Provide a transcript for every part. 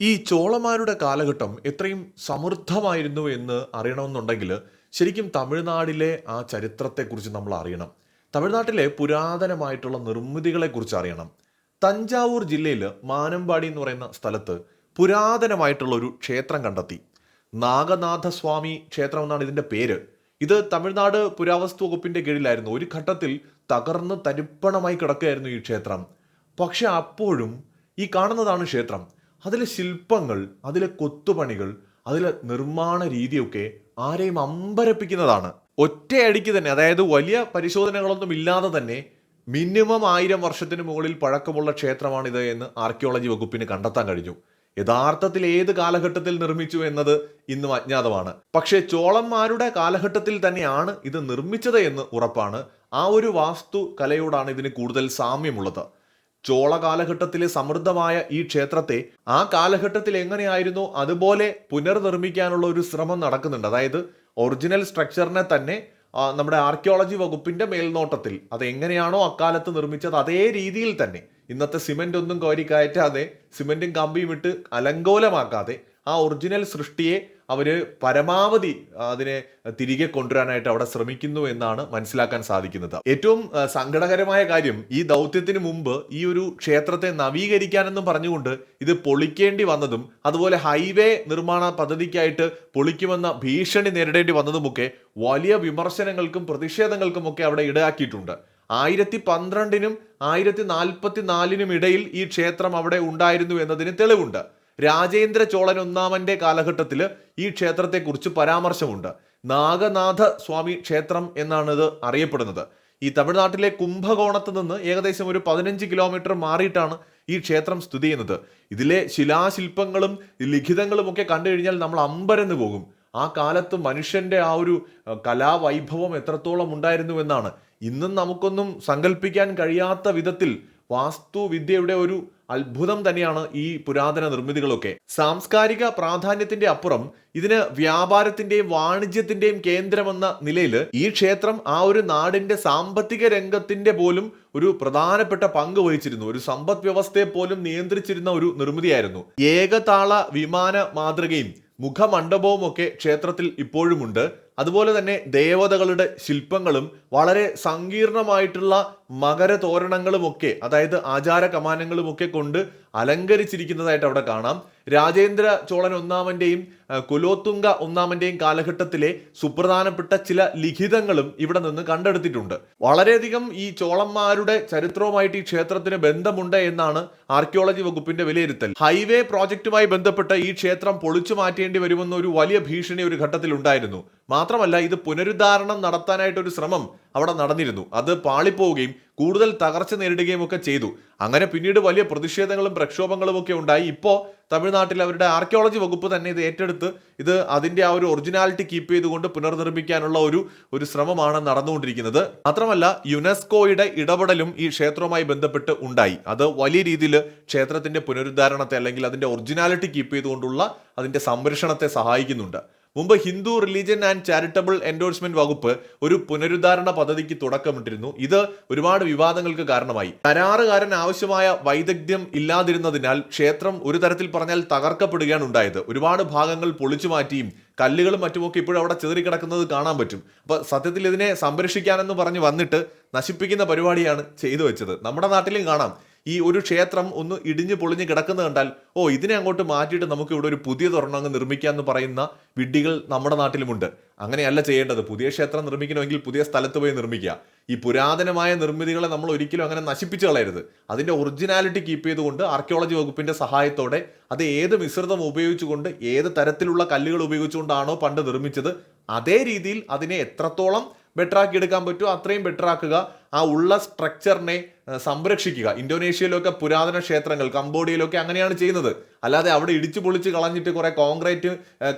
ഈ ചോളന്മാരുടെ കാലഘട്ടം എത്രയും സമൃദ്ധമായിരുന്നു എന്ന് അറിയണമെന്നുണ്ടെങ്കിൽ ശരിക്കും തമിഴ്നാടിലെ ആ ചരിത്രത്തെക്കുറിച്ച് നമ്മൾ അറിയണം. തമിഴ്നാട്ടിലെ പുരാതനമായിട്ടുള്ള നിർമ്മിതികളെക്കുറിച്ച് അറിയണം. തഞ്ചാവൂർ ജില്ലയിൽ മാനമ്പാടി എന്ന് പറയുന്ന സ്ഥലത്ത് പുരാതനമായിട്ടുള്ള ഒരു ക്ഷേത്രം കണ്ടെത്തി. നാഗനാഥസ്വാമി ക്ഷേത്രം എന്നാണ് ഇതിന്റെ പേര്. ഇത് തമിഴ്നാട് പുരാവസ്തു വകുപ്പിന്റെ കീഴിലായിരുന്നു. ഒരു ഘട്ടത്തിൽ തകർന്ന് തരിപ്പണമായി കിടക്കുകയായിരുന്നു ഈ ക്ഷേത്രം. പക്ഷെ അപ്പോഴും ഈ കാണുന്നതാണ് ക്ഷേത്രം. അതിലെ ശില്പങ്ങൾ അതിലെ കൊത്തുപണികൾ അതിലെ നിർമ്മാണ രീതിയൊക്കെ ആരെയും അമ്പരപ്പിക്കുന്നതാണ്. ഒറ്റയടിക്ക് തന്നെ അതായത് വലിയ പരിശോധനകളൊന്നും ഇല്ലാതെ തന്നെ മിനിമം ആയിരം വർഷത്തിന് മുകളിൽ പഴക്കമുള്ള ക്ഷേത്രമാണിത് എന്ന് ആർക്കിയോളജി വകുപ്പിന് കണ്ടെത്താൻ കഴിഞ്ഞു. യഥാർത്ഥത്തിൽ ഏത് കാലഘട്ടത്തിൽ നിർമ്മിച്ചു എന്നത് ഇന്നും അജ്ഞാതമാണ്. പക്ഷേ ചോളന്മാരുടെ കാലഘട്ടത്തിൽ തന്നെയാണ് ഇത് നിർമ്മിച്ചത് എന്ന് ഉറപ്പാണ്. ആ ഒരു വാസ്തു കലയോടാണ് ഇതിന് കൂടുതൽ സാമ്യമുള്ളത്. ചോള കാലഘട്ടത്തിലെ സമൃദ്ധമായ ഈ ക്ഷേത്രത്തെ ആ കാലഘട്ടത്തിൽ എങ്ങനെയായിരുന്നു? അതുപോലെ പുനർനിർമ്മിക്കാനുള്ള ഒരു ശ്രമം നടക്കുന്നുണ്ട്. അതായത് ഒറിജിനൽ സ്ട്രക്ചറിനെ തന്നെ നമ്മുടെ ആർക്കിയോളജി വകുപ്പിന്റെ മേൽനോട്ടത്തിൽ അത് എങ്ങനെയാണോ അക്കാലത്ത് നിർമ്മിച്ചത് അതേ രീതിയിൽ തന്നെ. ഇന്നത്തെ സിമെന്റ് ഒന്നും കോരി കയറ്റാതെ സിമെന്റും കമ്പിയും ഇട്ട് അലങ്കോലമാക്കാതെ ആ ഒറിജിനൽ സൃഷ്ടിയെ അവർ പരമാവധി അതിനെ തിരികെ കൊണ്ടുവരാനായിട്ട് അവിടെ ശ്രമിക്കുന്നു എന്നാണ് മനസ്സിലാക്കാൻ സാധിക്കുന്നത്. ഏറ്റവും സങ്കടകരമായ കാര്യം ഈ ദൗത്യത്തിന് മുമ്പ് ഈ ഒരു ക്ഷേത്രത്തെ നവീകരിക്കാനെന്നും പറഞ്ഞുകൊണ്ട് ഇത് പൊളിക്കേണ്ടി വന്നതും അതുപോലെ ഹൈവേ നിർമ്മാണ പദ്ധതിക്കായിട്ട് പൊളിക്കുമെന്ന ഭീഷണി നേരിടേണ്ടി വന്നതുമൊക്കെ വലിയ വിമർശനങ്ങൾക്കും പ്രതിഷേധങ്ങൾക്കും ഒക്കെ അവിടെ ഇടയാക്കിയിട്ടുണ്ട്. ആയിരത്തി പന്ത്രണ്ടിനും ആയിരത്തി നാൽപ്പത്തി നാലിനും ഇടയിൽ ഈ ക്ഷേത്രം അവിടെ ഉണ്ടായിരുന്നു എന്നതിന് തെളിവുണ്ട്. രാജേന്ദ്ര ചോളൻ ഒന്നാമന്റെ കാലഘട്ടത്തിൽ ഈ ക്ഷേത്രത്തെക്കുറിച്ച് പരാമർശമുണ്ട്. നാഗനാഥ സ്വാമി ക്ഷേത്രം എന്നാണ് അറിയപ്പെടുന്നത്. ഈ തമിഴ്നാട്ടിലെ കുംഭകോണത്ത് നിന്ന് ഏകദേശം ഒരു പതിനഞ്ച് കിലോമീറ്റർ മാറിയിട്ടാണ് ഈ ക്ഷേത്രം സ്ഥിതി ചെയ്യുന്നത്. ഇതിലെ ശിലാശില്പങ്ങളും ലിഖിതങ്ങളും ഒക്കെ കണ്ടു കഴിഞ്ഞാൽ നമ്മൾ അമ്പരന്ന് പോകും. ആ കാലത്ത് മനുഷ്യന്റെ ആ ഒരു കലാവൈഭവം എത്രത്തോളം ഉണ്ടായിരുന്നു എന്നാണ്. ഇന്നും നമുക്കൊന്നും സങ്കല്പിക്കാൻ കഴിയാത്ത വിധത്തിൽ വാസ്തുവിദ്യയുടെ ഒരു അത്ഭുതം തന്നെയാണ് ഈ പുരാതന നിർമ്മിതികളൊക്കെ. സാംസ്കാരിക പ്രാധാന്യത്തിന്റെ അപ്പുറം ഇതിന് വ്യാപാരത്തിന്റെയും വാണിജ്യത്തിന്റെയും കേന്ദ്രമെന്ന നിലയിൽ ഈ ക്ഷേത്രം ആ ഒരു നാടിന്റെ സാമ്പത്തിക രംഗത്തിന്റെ പോലും ഒരു പ്രധാനപ്പെട്ട പങ്ക് വഹിച്ചിരുന്നു. ഒരു സമ്പദ് വ്യവസ്ഥയെ പോലും നിയന്ത്രിച്ചിരുന്ന ഒരു നിർമ്മിതിയായിരുന്നു. ഏകതാള വിമാന മാതൃകയും മുഖമണ്ഡപവും ഒക്കെ ക്ഷേത്രത്തിൽ ഇപ്പോഴുമുണ്ട്. അതുപോലെ തന്നെ ദേവതകളുടെ ശില്പങ്ങളും വളരെ സങ്കീർണമായിട്ടുള്ള മകര തോരണങ്ങളുമൊക്കെ അതായത് ആചാര കമാനങ്ങളുമൊക്കെ കൊണ്ട് അലങ്കരിച്ചിരിക്കുന്നതായിട്ട് അവിടെ കാണാം. രാജേന്ദ്ര ചോളൻ ഒന്നാമന്റെയും കുലോത്തുങ്ക ഒന്നാമന്റെയും കാലഘട്ടത്തിലെ സുപ്രധാനപ്പെട്ട ചില ലിഖിതങ്ങളും ഇവിടെ നിന്ന് കണ്ടെടുത്തിട്ടുണ്ട്. വളരെയധികം ഈ ചോളന്മാരുടെ ചരിത്രവുമായിട്ട് ഈ ക്ഷേത്രത്തിന് ബന്ധമുണ്ട് എന്നാണ് ആർക്കിയോളജി വകുപ്പിന്റെ വിലയിരുത്തൽ. ഹൈവേ പ്രോജക്റ്റുമായി ബന്ധപ്പെട്ട് ഈ ക്ഷേത്രം പൊളിച്ചു മാറ്റേണ്ടി വരുമെന്ന ഒരു വലിയ ഭീഷണി ഒരു ഘട്ടത്തിൽ ഉണ്ടായിരുന്നു മാത്രമല്ല ഇത് പുനരുദ്ധാരണം നടത്താനായിട്ട് ഒരു ശ്രമം അവിടെ നടന്നിരുന്നു. അത് പാളിപ്പോവുകയും കൂടുതൽ തകർച്ച നേരിടുകയും ഒക്കെ ചെയ്തു. അങ്ങനെ പിന്നീട് വലിയ പ്രതിഷേധങ്ങളും പ്രക്ഷോഭങ്ങളും ഒക്കെ ഉണ്ടായി. ഇപ്പോൾ തമിഴ്നാട്ടിൽ അവരുടെ ആർക്കിയോളജി വകുപ്പ് തന്നെ ഇത് ഏറ്റെടുത്ത് ഇത് അതിന്റെ ആ ഒരു ഒറിജിനാലിറ്റി കീപ്പ് ചെയ്തുകൊണ്ട് പുനർനിർമ്മിക്കാനുള്ള ഒരു ഒരു ശ്രമമാണ് നടന്നുകൊണ്ടിരിക്കുന്നത്. മാത്രമല്ല യുനെസ്കോയുടെ ഇടപെടലും ഈ ക്ഷേത്രവുമായി ബന്ധപ്പെട്ട് ഉണ്ടായി. അത് വലിയ രീതിയിൽ ക്ഷേത്രത്തിന്റെ പുനരുദ്ധാരണത്തെ അല്ലെങ്കിൽ അതിന്റെ ഒറിജിനാലിറ്റി കീപ്പ് ചെയ്തുകൊണ്ടുള്ള അതിന്റെ സംരക്ഷണത്തെ സഹായിക്കുന്നുണ്ട്. മുമ്പ് Hindu religion and charitable endowment വകുപ്പ് ഒരു പുനരുദ്ധാരണ പദ്ധതിക്ക് തുടക്കമിട്ടിരുന്നു. ഇത് ഒരുപാട് വിവാദങ്ങൾക്ക് കാരണമായി. കരാറുകാരൻ ആവശ്യമായ വൈദഗ്ധ്യം ഇല്ലാതിരുന്നതിനാൽ ക്ഷേത്രം ഒരു തരത്തിൽ പറഞ്ഞാൽ തകർക്കപ്പെടുകയാണ് ഉണ്ടായത്. ഒരുപാട് ഭാഗങ്ങൾ പൊളിച്ചു മാറ്റിയും കല്ലുകളും മറ്റുമൊക്കെ ഇപ്പോഴും അവിടെ ചെതറിക്കിടക്കുന്നത് കാണാൻ പറ്റും. അപ്പൊ സത്യത്തിൽ ഇതിനെ സംരക്ഷിക്കാനെന്ന് പറഞ്ഞ് വന്നിട്ട് നശിപ്പിക്കുന്ന പരിപാടിയാണ് ചെയ്തു വെച്ചത്. നമ്മുടെ നാട്ടിലും കാണാം. ഈ ഒരു ക്ഷേത്രം ഒന്ന് ഇടിഞ്ഞു പൊളിഞ്ഞ് കിടക്കുന്നത് കണ്ടാൽ ഓ ഇതിനെ അങ്ങോട്ട് മാറ്റിയിട്ട് നമുക്ക് ഇവിടെ ഒരു പുതിയ തുറണം അങ്ങ് നിർമ്മിക്കാമെന്ന് പറയുന്ന വിഡ്ഢികൾ നമ്മുടെ നാട്ടിലുമുണ്ട്. അങ്ങനെയല്ല ചെയ്യേണ്ടത്. പുതിയ ക്ഷേത്രം നിർമ്മിക്കണമെങ്കിൽ പുതിയ സ്ഥലത്ത് പോയി നിർമ്മിക്കുക. ഈ പുരാതനമായ നിർമ്മിതികളെ നമ്മൾ ഒരിക്കലും അങ്ങനെ നശിപ്പിച്ചു കളയരുത്. അതിന്റെ ഒറിജിനാലിറ്റി കീപ്പ് ചെയ്തുകൊണ്ട് ആർക്കിയോളജി വകുപ്പിന്റെ സഹായത്തോടെ അത് ഏത് മിശ്രിതം ഉപയോഗിച്ചുകൊണ്ട് ഏത് തരത്തിലുള്ള കല്ലുകൾ ഉപയോഗിച്ചുകൊണ്ടാണോ പണ്ട് നിർമ്മിച്ചത് അതേ രീതിയിൽ അതിനെ എത്രത്തോളം ബെറ്ററാക്കി എടുക്കാൻ പറ്റുമോ അത്രയും ബെറ്ററാക്കുക ആ ഉള്ള സ്ട്രക്ചറിനെ സംരക്ഷിക്കുക. ഇന്തോനേഷ്യയിലൊക്കെ പുരാതന ക്ഷേത്രങ്ങൾ കംബോഡിയയിലൊക്കെ അങ്ങനെയാണ് ചെയ്യുന്നത്. അല്ലാതെ അവിടെ ഇടിച്ചു പൊളിച്ച് കളഞ്ഞിട്ട് കുറെ കോൺക്രീറ്റ്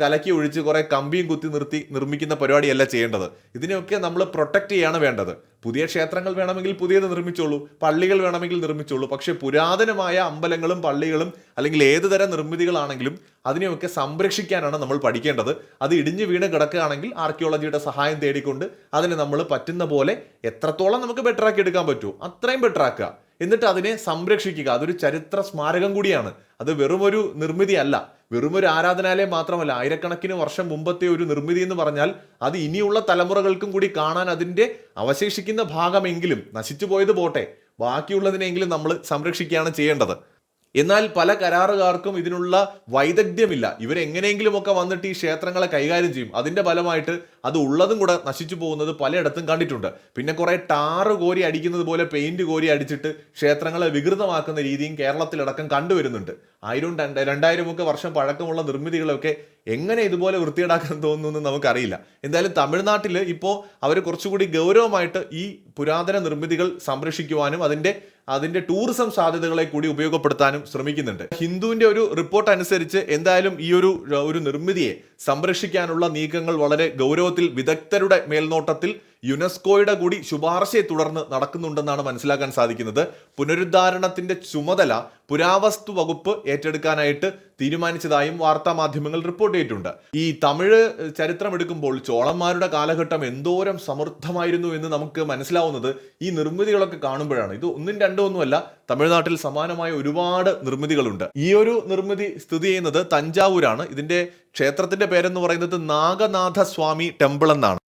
കലക്കി ഒഴിച്ച് കുറേ കമ്പിയും കുത്തി നിർത്തി നിർമ്മിക്കുന്ന പരിപാടിയല്ല ചെയ്യേണ്ടത്. ഇതിനെയൊക്കെ നമ്മൾ പ്രൊട്ടക്റ്റ് ചെയ്യാണ് വേണ്ടത്. പുതിയ ക്ഷേത്രങ്ങൾ വേണമെങ്കിൽ പുതിയത് നിർമ്മിച്ചോളൂ പള്ളികൾ വേണമെങ്കിൽ നിർമ്മിച്ചോളൂ പക്ഷേ പുരാതനമായ അമ്പലങ്ങളും പള്ളികളും അല്ലെങ്കിൽ ഏത് തരം നിർമ്മിതികളാണെങ്കിലും അതിനെയൊക്കെ സംരക്ഷിക്കാനാണ് നമ്മൾ പഠിക്കേണ്ടത്. അത് ഇടിഞ്ഞു വീണ് കിടക്കുകയാണെങ്കിൽ ആർക്കിയോളജിയുടെ സഹായം തേടിക്കൊണ്ട് അതിനെ നമ്മൾ പറ്റുന്ന പോലെ എത്രത്തോളം നമുക്ക് ബെറ്ററാക്കി എടുക്കാൻ പറ്റുമോ അത്രയും ബെറ്റർ ആക്കുക. എന്നിട്ട് അതിനെ സംരക്ഷിക്കുക. അതൊരു ചരിത്ര സ്മാരകം കൂടിയാണ്. അത് വെറുമൊരു നിർമ്മിതി അല്ല വെറുമൊരു ആരാധനാലയം മാത്രമല്ല. ആയിരക്കണക്കിന് വർഷം മുമ്പത്തെ ഒരു നിർമ്മിതി എന്ന് പറഞ്ഞാൽ അത് ഇനിയുള്ള തലമുറകൾക്കും കൂടി കാണാൻ അതിന്റെ അവശേഷിക്കുന്ന ഭാഗമെങ്കിലും നശിച്ചു പോയത് പോട്ടെ. ബാക്കിയുള്ളതിനെങ്കിലും നമ്മൾ സംരക്ഷിക്കുകയാണ് ചെയ്യേണ്ടത്. എന്നാൽ പല കരാറുകാർക്കും ഇതിനുള്ള വൈദഗ്ധ്യമില്ല. ഇവരെങ്ങനെയെങ്കിലുമൊക്കെ വന്നിട്ട് ഈ ക്ഷേത്രങ്ങളെ കൈകാര്യം ചെയ്യും. അതിന്റെ ഫലമായിട്ട് അത് ഉള്ളതും കൂടെ നശിച്ചു പോകുന്നത് പലയിടത്തും കണ്ടിട്ടുണ്ട്. പിന്നെ കുറേ ടാറ് കോരി അടിക്കുന്നത് പോലെ പെയിന്റ് കോരി അടിച്ചിട്ട് ക്ഷേത്രങ്ങളെ വികൃതമാക്കുന്ന രീതിയും കേരളത്തിലടക്കം കണ്ടുവരുന്നുണ്ട്. ആയിരം രണ്ടായിരമൊക്കെ വർഷം പഴക്കമുള്ള നിർമ്മിതികളൊക്കെ എങ്ങനെ ഇതുപോലെ വൃത്തിയേടാക്കാൻ തോന്നുന്നു നമുക്കറിയില്ല. എന്തായാലും തമിഴ്നാട്ടിൽ ഇപ്പോൾ അവർ കുറച്ചുകൂടി ഗൗരവമായിട്ട് ഈ പുരാതന നിർമ്മിതികൾ സംരക്ഷിക്കുവാനും അതിന്റെ അതിന്റെ ടൂറിസം സാധ്യതകളെ കൂടി ഉപയോഗപ്പെടുത്താനും ശ്രമിക്കുന്നുണ്ട്. ഹിന്ദുവിന്റെ ഒരു റിപ്പോർട്ട് അനുസരിച്ച് എന്തായാലും ഈ ഒരു ഒരു നിർമ്മിതിയെ സംരക്ഷിക്കാനുള്ള നീക്കങ്ങൾ വളരെ ഗൗരവത്തിൽ വിദഗ്ധരുടെ മേൽനോട്ടത്തിൽ യുനെസ്കോയുടെ കൂടി ശുപാർശയെ തുടർന്ന് നടക്കുന്നുണ്ടെന്നാണ് മനസ്സിലാക്കാൻ സാധിക്കുന്നത്. പുനരുദ്ധാരണത്തിന്റെ ചുമതല പുരാവസ്തു വകുപ്പ് ഏറ്റെടുക്കാനായിട്ട് തീരുമാനിച്ചതായും വാർത്താ മാധ്യമങ്ങൾ റിപ്പോർട്ട് ചെയ്തിട്ടുണ്ട്. ഈ തമിഴ് ചരിത്രം എടുക്കുമ്പോൾ ചോളന്മാരുടെ കാലഘട്ടം എന്തോരം സമൃദ്ധമായിരുന്നു എന്ന് നമുക്ക് മനസ്സിലാവുന്നത് ഈ നിർമ്മിതികളൊക്കെ കാണുമ്പോഴാണ്. ഇത് ഒന്നും രണ്ടും ഒന്നുമല്ല തമിഴ്നാട്ടിൽ സമാനമായ ഒരുപാട് നിർമ്മിതികളുണ്ട്. ഈ ഒരു നിർമ്മിതി സ്ഥിതി ചെയ്യുന്നത് തഞ്ചാവൂരാണ്. ഇതിന്റെ ക്ഷേത്രത്തിന്റെ പേരെന്ന് പറയുന്നത് നാഗനാഥ സ്വാമി ടെമ്പിൾ എന്നാണ്.